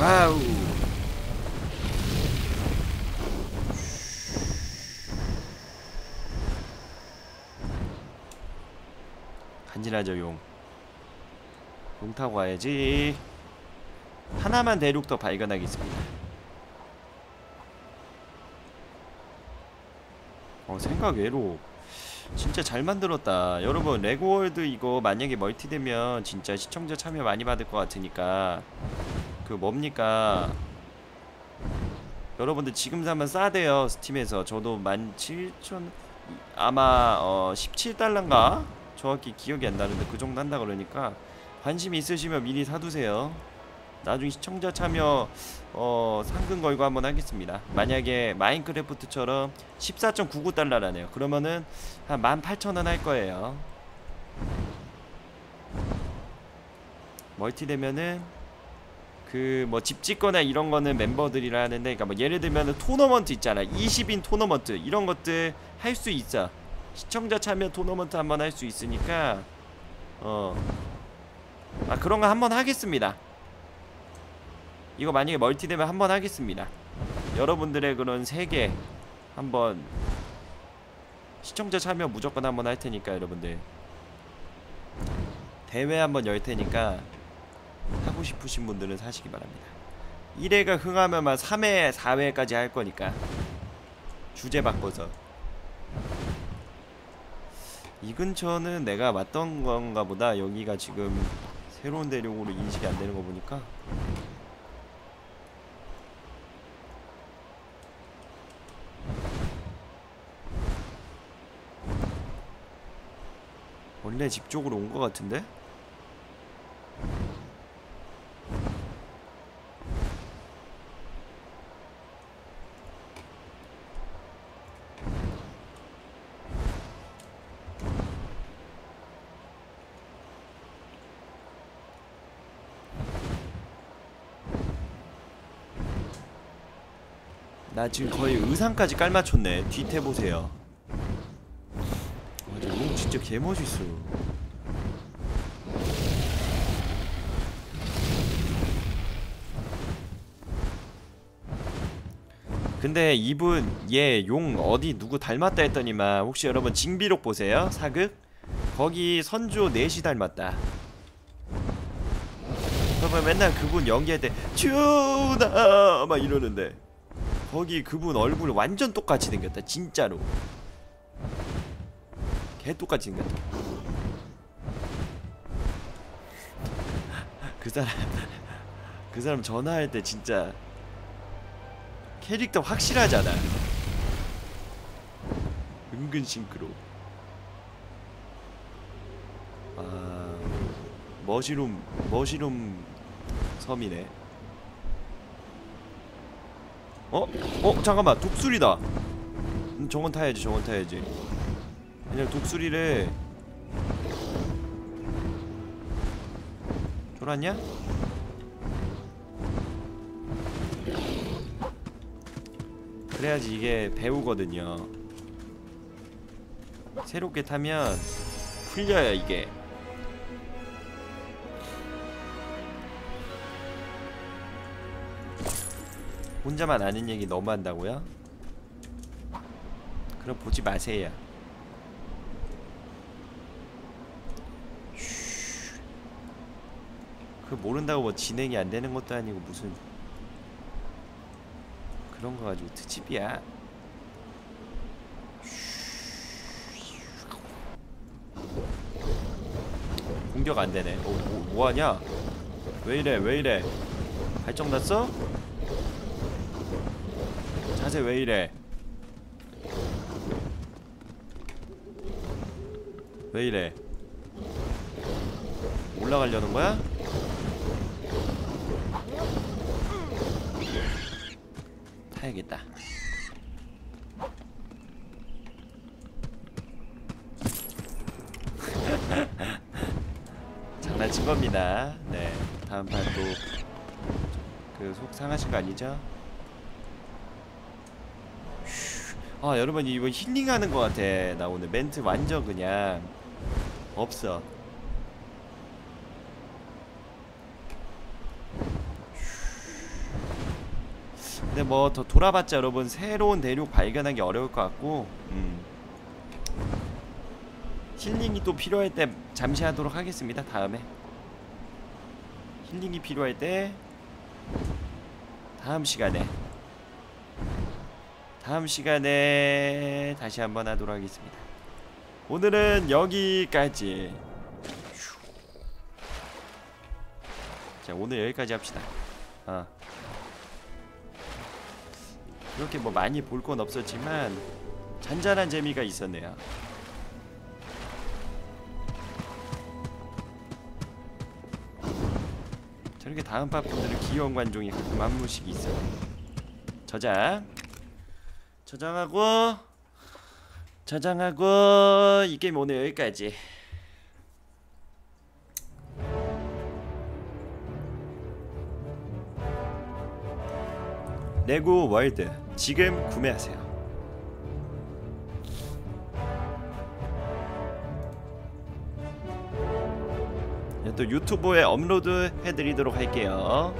와우 간지나죠 용. 용 타고 가야지. 하나만 대륙 더 발견하겠습니다. 어 생각 외로 진짜 잘 만들었다. 여러분 레고월드 이거 만약에 멀티 되면 진짜 시청자 참여 많이 받을 것 같으니까 그 뭡니까? 여러분들 지금 사면 싸대요 스팀에서 저도 17,000 아마 어 17달러인가? 정확히 기억이 안 나는데 그 정도 한다 그러니까 관심 있으시면 미리 사두세요. 나중에 시청자 참여 어 상금 걸고 한번 하겠습니다. 만약에 마인크래프트처럼 14.99달러라네요. 그러면은 한 18,000원 할 거예요. 멀티 되면은 그 뭐 집 짓거나 이런 거는 멤버들이라 하는데 그러니까 뭐 예를 들면 은 토너먼트 있잖아. 20인 토너먼트 이런 것들 할 수 있어. 시청자 참여 토너먼트 한번 할 수 있으니까 어. 아 그런 거 한번 하겠습니다. 이거 만약에 멀티 되면 한번 하겠습니다. 여러분들의 그런 세계 한번 시청자 참여 무조건 한번 할 테니까 여러분들 대회 한번 열 테니까 하고 싶으신 분들은 사시기 바랍니다. 1회가 흥하면만 3회, 4회까지 할 거니까 주제 바꿔서 이 근처는 내가 왔던 건가 보다 여기가 지금 새로운 대륙으로 인식이 안 되는 거 보니까 원래 집 쪽으로 온 거 같은데? 나 지금 거의 의상까지 깔맞췄네. 뒤태 보세요. 맞아 용 진짜 개멋있어. 근데 이분 얘 용 어디 누구 닮았다 했더니만 혹시 여러분 징비록 보세요? 사극? 거기 선조 넷이 닮았다. 그러면 맨날 그분 연기할 때 주나! 막 이러는데 거기 그분 얼굴 완전 똑같이 생겼다 진짜로. 개 똑같이 생겼다. 그 사람 그 사람 전화할 때 진짜 캐릭터 확실하잖아? 은근 싱크로. 아 머시룸 머시룸 섬이네 어? 어? 잠깐만 독수리다 음, 저건 타야지 저건 타야지 그냥 독수리를 쫄았냐? 그래야지 이게 배우거든요 새롭게 타면 풀려요 이게 혼자만 아는 얘기 너무 한다고요? 그럼 보지 마세요. 쉬. 그 모른다고 뭐 진행이 안 되는 것도 아니고 무슨 그런 거 가지고 트집이야. 공격 안 되네. 어, 뭐, 뭐 하냐? 왜 이래? 왜 이래? 발정 났어? 자세 왜 이래? 왜 이래? 올라가려는 거야? 타야겠다. 장난친 겁니다. 네, 다음 판 또 그 속 상하신 거 아니죠? 아 여러분 이거 힐링하는 것 같아. 나 오늘 멘트 완전 그냥 없어. 근데 뭐 더 돌아봤자 여러분 새로운 대륙 발견하기 어려울 것 같고 음. 힐링이 또 필요할 때 잠시 하도록 하겠습니다 다음에. 힐링이 필요할 때 다음 시간에 다음 시간에 다시 한번 하도록 하겠습니다. 오늘은 여기까지. 자 오늘 여기까지 합시다. 어. 그렇게 뭐 많이 볼 건 없었지만 잔잔한 재미가 있었네요. 저렇게 다음 파분들은 귀여운 관종이 가끔 한 번씩 있어요. 저장 저장하고 저장하고 이 게임 오늘 여기까지. 레고 월드 지금 구매하세요. 또 유튜브에 업로드 해드리도록 할게요